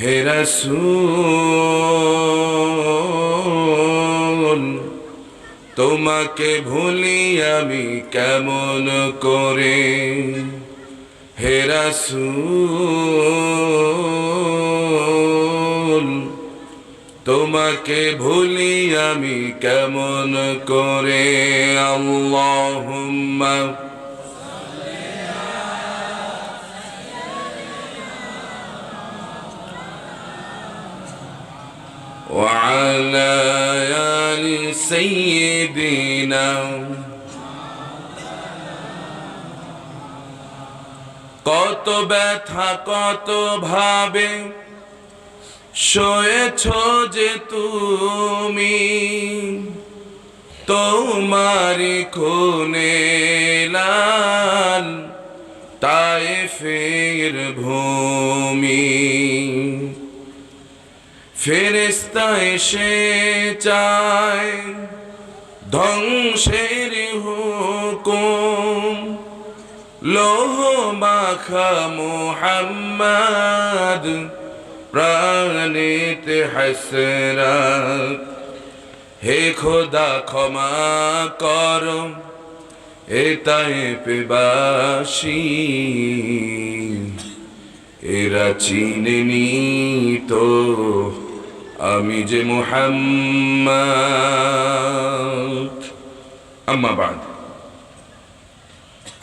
হে রাসূল, তোমাকে ভুলি আমি কেমন করে? হে রাসূল, তোমাকে ভুলি আমি কেমন করে? আল্লাহুম্মা وعلى آل سيدنا কত ব্যথা কত ভাবে শোয়েছ যে তুমি তোমারি খুনে লাল তাই ফের ভূমি ফেরেস্তা এসে চায় ধ্বংসের হুকুম। লোহ মাখা মোহাম্মদ প্রাণেতে হাসরাত। হে খোদা ক্ষমা কর এটাই পেবাসী এরা চিনেনি তো আমি যে মোহাম্মদ। আম্মা বাদ।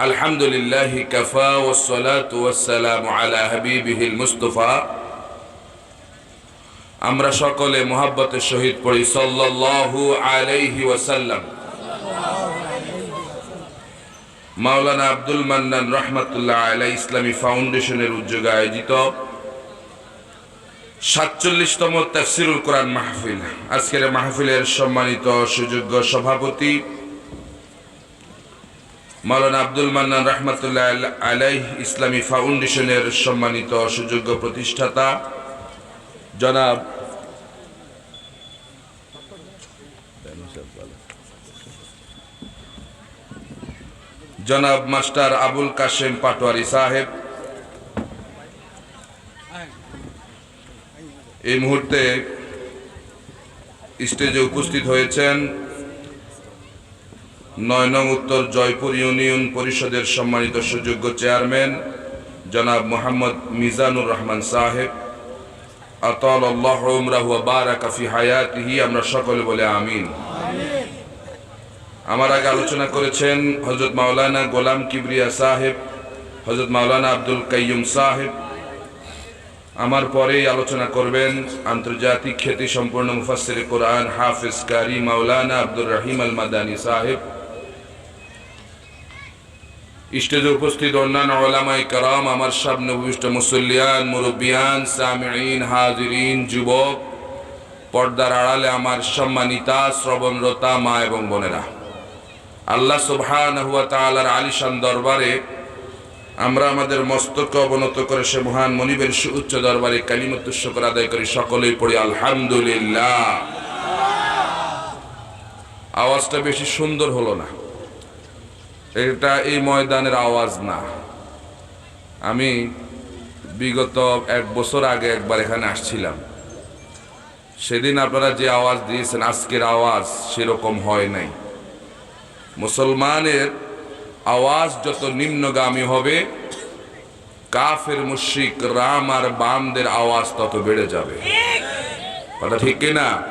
আলহামদুলিল্লাহ কাফা ওয়াসসালাতু ওয়াসসালামু আলা হাবিবিহিল মুস্তাফা। আমরা সকলে মোহাব্বতের শহীদ পড়ি, সাল্লাল্লাহু আলাইহি ওয়াসাল্লাম। মাওলানা আব্দুল মান্নান রহমতুল্লাহ আলাই ইসলামী ফাউন্ডেশনের উদ্যোগে আয়োজিত সাতচল্লিশতম তাফসিরুল কোরআন মাহফিল। আজকের মাহফিলের সম্মানিত সুযোগ্য সভাপতি মাওলানা আব্দুল মান্নান রহমতুল্লাহ আলাই ইসলামী ফাউন্ডেশনের সম্মানিত সুযোগ্য প্রতিষ্ঠাতা, জনাব জনাব মাস্টার আবুল কাশেম পাটোয়ারি সাহেব এই মুহূর্তে স্টেজে উপস্থিত হয়েছেন নয় নং উত্তর জয়পুর ইউনিয়ন পরিষদের সম্মানিত সুযোগ্য চেয়ারম্যান জনাব মোহাম্মদ মিজানুর রহমান সাহেব। আতল আল্লাহ উমরাহু বারাকা ফি হায়াতিহি, আমরা সকলে বলে আমিন। আমার আগে আলোচনা করেছেন হজরত মাওলানা গোলাম কিবরিয়া সাহেব হজরত মাওলানা আব্দুল কাইয়ুম সাহেব আমার পরেই আলোচনা করবেন আন্তর্জাতিক খ্যাতি সম্পূর্ণ মুফাসসির কোরআন হাফিজ কারি মাওলানা আব্দুর রহিম আল মাদানী সাহেব। স্টেজে উপস্থিত অন্যান্য ওলামাই কারাম, আমার সামনে উপবিষ্ট মুসল্লিয়ান, মুরব্বিয়ান, সামিঈন, হাজিরিন, যুবক, পর্দার আড়ালে আমার সম্মানিতা, শ্রবণরতা মা এবং বোনেরা। আল্লাহ সুবহানাহু ওয়া তাআলার আলিশান দরবারে আমরা আমাদের মস্তক অবনত করে সে মহান মনিবের সুউচ্চ দরবারে কালিমতুর শুকর আদায় করি, সকলেই পড়ি, আলহামদুলিল্লাহ। আওয়াজটা বেশি সুন্দর হলো না। এটা এই ময়দানের আওয়াজ না। আমি বিগত এক বছর আগে একবার এখানে আসছিলাম। সেদিন আপনারা যে আওয়াজ দিয়েছেন, আজকের আওয়াজ সেরকম হয় নাই। মুসলমানের আওয়াজ যত নিম্নগামী হবে, কাফের মুশিক রাম আর বামদের আওয়াজ তত বেড়ে যাবে। কথা ঠিক কিনা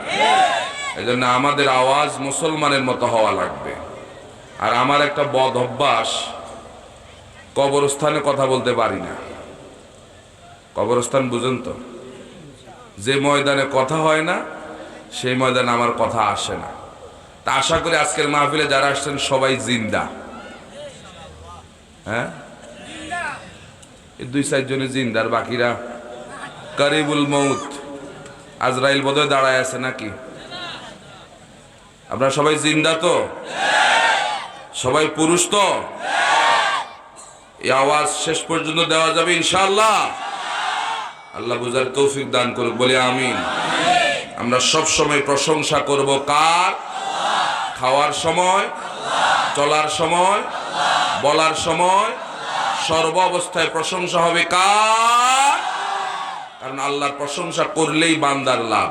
এই জন্য আমাদের আওয়াজ মুসলমানের মতো হওয়া লাগবে। আর আমার একটা বদ অভ্যাস, কবরস্থানে কথা বলতে পারি না। কবরস্থান বুঝেন তো? যে ময়দানে কথা হয় না, সেই ময়দানে আমার কথা আসে না। তা আশা করি আজকের মাহফিলে যারা আসছেন সবাই জিন্দা। হ্যাঁ? দুই চারজনে জিন্দার বাকিরা কারিবুল মৌত আজরাইল বোধহয় দাঁড়ায় আছে নাকি? আপনারা সবাই জিন্দা তো? সবাই পুরুষ তো? এই আওয়াজ শেষ পর্যন্ত দেওয়া যাবে ইনশাআল্লাহ। আল্লাহ বুঝার তৌফিক দান করুক, বলে আমিন। আমরা সব সময় প্রশংসা করব কার? খাওয়ার সময়? চলার সময়? বলার সময় সর্ব অবস্থায় প্রশংসা হবে কার? কারণ আল্লাহর প্রশংসা করলেই বান্দার লাভ।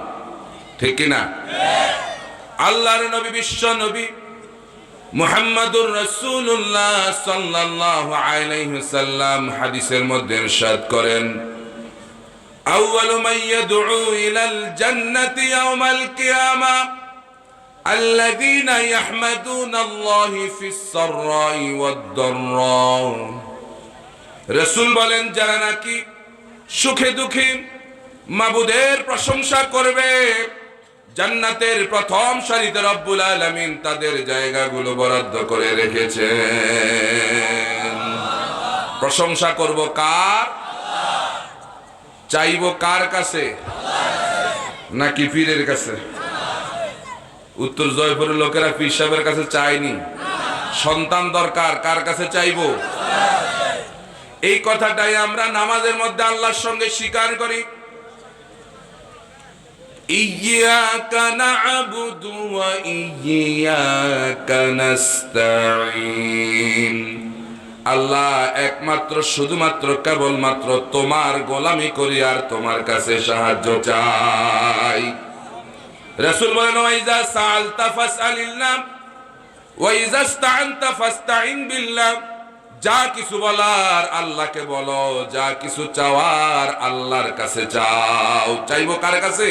ঠিক কি না? আল্লাহর নবী, বিশ্ব নবী মুহাম্মাদুর রাসূলুল্লাহ সাল্লাল্লাহু আলাইহি সাল্লাম হাদিসের মধ্যে ইরশাদ করেন, আউয়ালু মান ইয়াদউ ইলাল জান্নাতি ইয়াওমাল কিয়ামা الذين يحمدون الله في السراء والضراء রসুল বলেন যারা নাকি সুখে দুঃখে মাবুদের প্রশংসা করবে জান্নাতের প্রথম সারিতে রব্বুল আলামিন তাদের জায়গাগুলো বরাদ্দ করে রেখেছেন প্রশংসা করব কার চাইব কার কাছে নাকি পীরের কাছে উত্তর জয়পুরের লোকেরা পীর সাহেবের কাছে চায়নি। সন্তান দরকার, কার কাছে চাইব? এই কথাটাই আমরা নামাজের মধ্যে আল্লাহর সঙ্গে স্বীকার করি। না'বুদু ওয়া ইয়াকা নাস্তাঈন। আল্লাহ একমাত্র, শুধুমাত্র, কেবলমাত্র তোমার গোলামি করি আর তোমার কাছে সাহায্য চাই। রাসূল বলেন, ওয়াইজা সালতা ফাসআলিল্লাহ, ওয়াইজা ইস্তাআনতা ফাসতাইন বিল্লাহ। যা কিছু বলার আল্লাহকে বলো, যা কিছু চাওয়ার আল্লাহর কাছে চাও। চাইব কার কাছে?